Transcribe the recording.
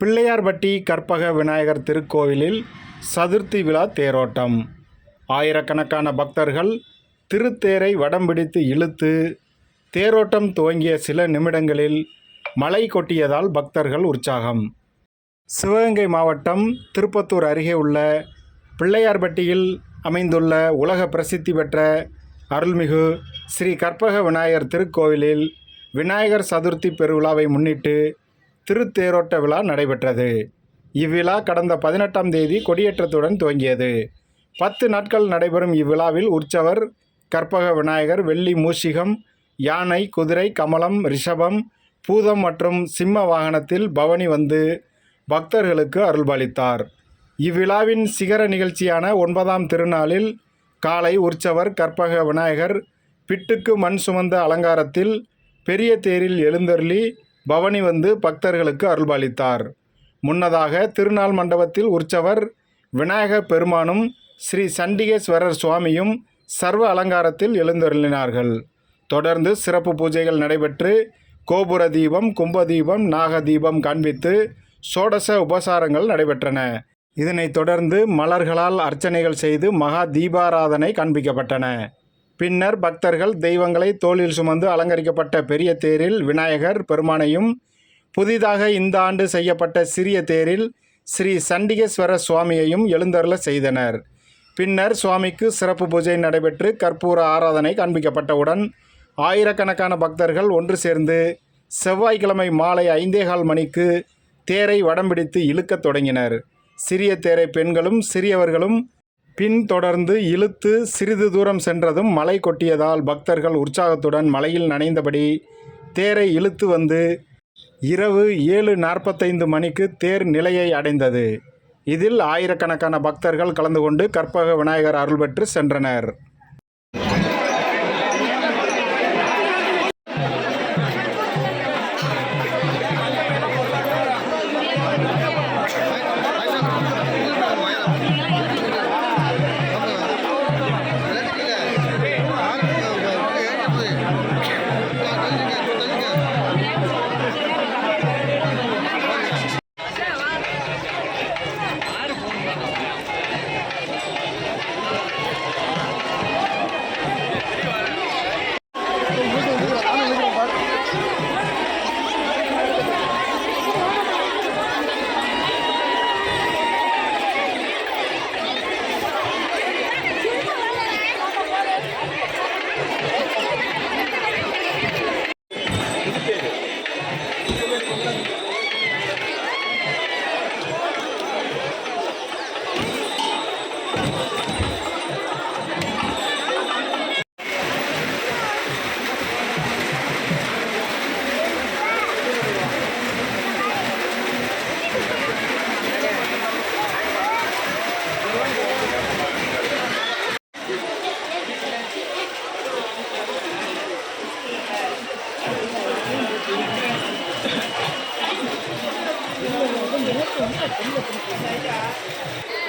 பிள்ளையார்பட்டி கற்பக விநாயகர் திருக்கோவிலில் சதுர்த்தி விழா தேரோட்டம். ஆயிரக்கணக்கான பக்தர்கள் திருத்தேரை வடம் பிடித்து இழுத்து தேரோட்டம் துவங்கிய சில நிமிடங்களில் மழை கொட்டியதால் பக்தர்கள் உற்சாகம். சிவகங்கை மாவட்டம் திருப்பத்தூர் அருகே உள்ள பிள்ளையார்பட்டியில் அமைந்துள்ள உலக பிரசித்தி பெற்ற அருள்மிகு ஸ்ரீ கற்பக விநாயகர் திருக்கோவிலில் விநாயகர் சதுர்த்தி பெருவிழாவை முன்னிட்டு திருத்தேரோட்ட விழா நடைபெற்றது. இவ்விழா கடந்த பதினெட்டாம் தேதி கொடியேற்றத்துடன் துவங்கியது. பத்து நாட்கள் நடைபெறும் இவ்விழாவில் உற்சவர் கற்பக விநாயகர் வெள்ளி மூஷிகம் யானை குதிரை கமலம் ரிஷபம் பூதம் மற்றும் சிம்ம வாகனத்தில் பவனி வந்து பக்தர்களுக்கு அருள்பாலித்தார் இவ்விழாவின் சிகர நிகழ்ச்சியான ஒன்பதாம் திருநாளில் காலை உற்சவர் கற்பக விநாயகர் பிட்டுக்கு மண் சுமந்த அலங்காரத்தில் பெரிய தேரில் எழுந்தருளி பவனி வந்து பக்தர்களுக்கு அருள்பாலித்தார். முன்னதாக திருநாள் மண்டபத்தில் உற்சவர் விநாயக பெருமானும் ஸ்ரீ சண்டிகேஸ்வரர் சுவாமியும் சர்வ அலங்காரத்தில் எழுந்தருளினார்கள். தொடர்ந்து சிறப்பு பூஜைகள் நடைபெற்று கோபுர தீபம் கும்பதீபம் நாகதீபம் நாக தீபம் காண்பித்து சோடச உபசாரங்கள் நடைபெற்றன. இதனைத் தொடர்ந்து மலர்களால் அர்ச்சனைகள் செய்து மகா தீபாராதனை காண்பிக்கப்பட்டன. பின்னர் பக்தர்கள் தெய்வங்களை தோளில் சுமந்து அலங்கரிக்கப்பட்ட பெரிய தேரில் விநாயகர் பெருமானையும் புதிதாக இந்த ஆண்டு செய்யப்பட்ட சிறிய தேரில் ஸ்ரீ சண்டிகேஸ்வர சுவாமியையும் எழுந்தருள செய்தனர். பின்னர் சுவாமிக்கு சிறப்பு பூஜை நடைபெற்று கற்பூர ஆராதனை காண்பிக்கப்பட்டவுடன் ஆயிரக்கணக்கான பக்தர்கள் ஒன்று சேர்ந்து செவ்வாய்க்கிழமை மாலை ஐந்தேகால் மணிக்கு தேரை வடம்பிடித்து இழுக்கத் தொடங்கினர். சிறிய தேரை பெண்களும் சிறியவர்களும் பின்தொடர்ந்து இழுத்து சிறிது தூரம் சென்றதும் மலை கொட்டியதால் பக்தர்கள் உற்சாகத்துடன் மலையில் நனைந்தபடி தேரை இழுத்து வந்து இரவு ஏழு நாற்பத்தைந்து மணிக்கு தேர் நிலையை அடைந்தது. இதில் ஆயிரக்கணக்கான பக்தர்கள் கலந்து கொண்டு கற்பக விநாயகர் அருள் பெற்று சென்றனர். 哎呀！